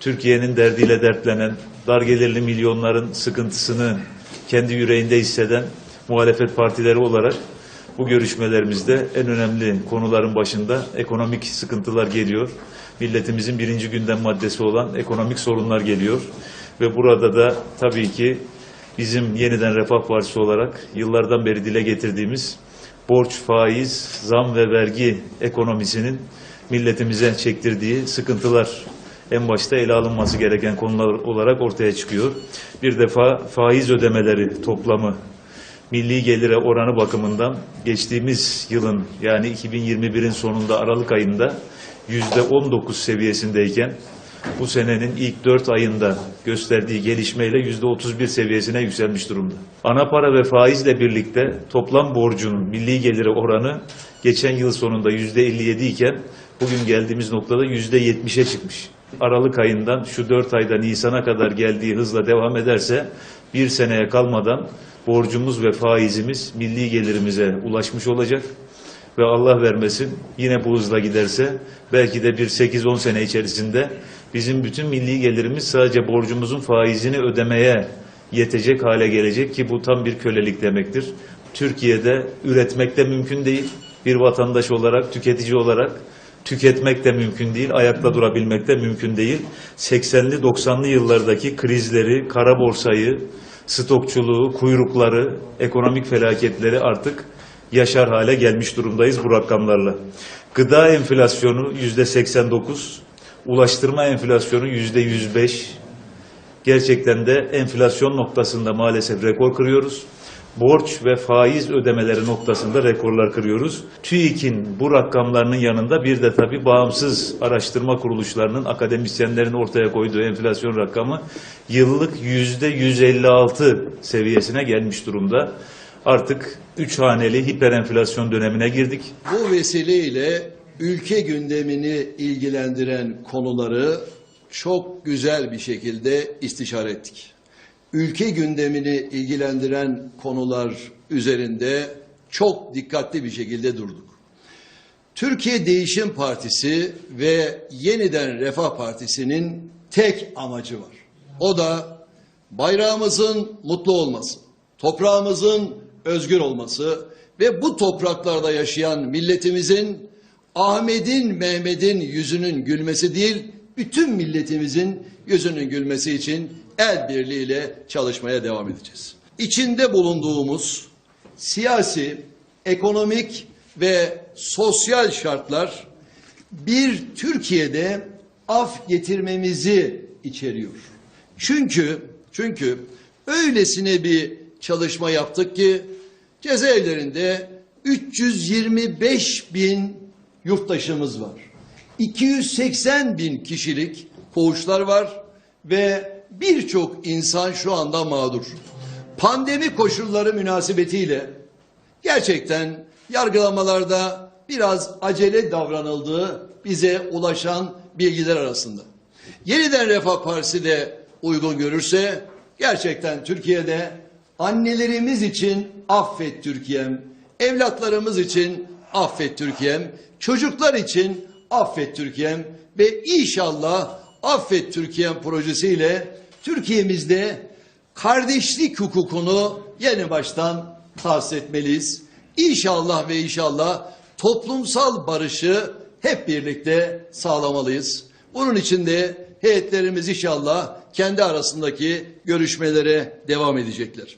Türkiye'nin derdiyle dertlenen, dar gelirli milyonların sıkıntısını kendi yüreğinde hisseden muhalefet partileri olarak bu görüşmelerimizde en önemli konuların başında ekonomik sıkıntılar geliyor. Milletimizin birinci gündem maddesi olan ekonomik sorunlar geliyor. Ve burada da tabii ki bizim yeniden Refah Partisi olarak yıllardan beri dile getirdiğimiz borç, faiz, zam ve vergi ekonomisinin milletimize çektirdiği sıkıntılar en başta ele alınması gereken konular olarak ortaya çıkıyor. Bir defa faiz ödemeleri toplamı milli gelire oranı bakımından geçtiğimiz yılın yani 2021'in sonunda Aralık ayında yüzde 19 seviyesindeyken bu senenin ilk 4 ayında gösterdiği gelişmeyle yüzde 31 seviyesine yükselmiş durumda. Ana para ve faizle birlikte toplam borcun milli geliri oranı geçen yıl sonunda yüzde 57 iken bugün geldiğimiz noktada yüzde 70'e çıkmış. Aralık ayından şu 4 ayda Nisan'a kadar geldiği hızla devam ederse bir seneye kalmadan borcumuz ve faizimiz milli gelirimize ulaşmış olacak ve Allah vermesin yine bu hızla giderse belki de bir 8-10 sene içerisinde bizim bütün milli gelirimiz sadece borcumuzun faizini ödemeye yetecek hale gelecek ki bu tam bir kölelik demektir. Türkiye'de üretmek de mümkün değil. Bir vatandaş olarak, tüketici olarak tüketmek de mümkün değil, ayakta durabilmek de mümkün değil. 80'li 90'lı yıllardaki krizleri, kara borsayı, stokçuluğu, kuyrukları, ekonomik felaketleri artık yaşar hale gelmiş durumdayız bu rakamlarla. Gıda enflasyonu yüzde 89, ulaştırma enflasyonu yüzde 105. Gerçekten de enflasyon noktasında maalesef rekor kırıyoruz. Borç ve faiz ödemeleri noktasında rekorlar kırıyoruz. TÜİK'in bu rakamlarının yanında bir de tabii bağımsız araştırma kuruluşlarının, akademisyenlerin ortaya koyduğu enflasyon rakamı yıllık yüzde 156 seviyesine gelmiş durumda. Artık üç haneli hiperenflasyon dönemine girdik. Bu vesileyle ülke gündemini ilgilendiren konuları çok güzel bir şekilde istişare ettik. Ülke gündemini ilgilendiren konular üzerinde çok dikkatli bir şekilde durduk. Türkiye Değişim Partisi ve Yeniden Refah Partisi'nin tek amacı var. O da bayrağımızın mutlu olması, toprağımızın özgür olması ve bu topraklarda yaşayan milletimizin Ahmet'in, Mehmet'in yüzünün gülmesi değil, bütün milletimizin yüzünün gülmesi için el birliğiyle çalışmaya devam edeceğiz. İçinde bulunduğumuz siyasi, ekonomik ve sosyal şartlar bir Türkiye'de af getirmemizi içeriyor. Çünkü çünkü öylesine bir çalışma yaptık ki cezaevlerinde 325 bin yurttaşımız var. 280 bin kişilik koğuşlar var ve birçok insan şu anda mağdur. Pandemi koşulları münasebetiyle gerçekten yargılamalarda biraz acele davranıldığı bize ulaşan bilgiler arasında. Yeniden Refah Partisi de uygun görürse gerçekten Türkiye'de annelerimiz için affet Türkiye'm, evlatlarımız için affet Türkiye'm, çocuklar için affet Türkiye'm ve inşallah affet Türkiye'm projesiyle Türkiye'mizde kardeşlik hukukunu yeni baştan tahsis etmeliyiz. İnşallah ve inşallah toplumsal barışı hep birlikte sağlamalıyız. Bunun için de heyetlerimiz inşallah kendi arasındaki görüşmelere devam edecekler.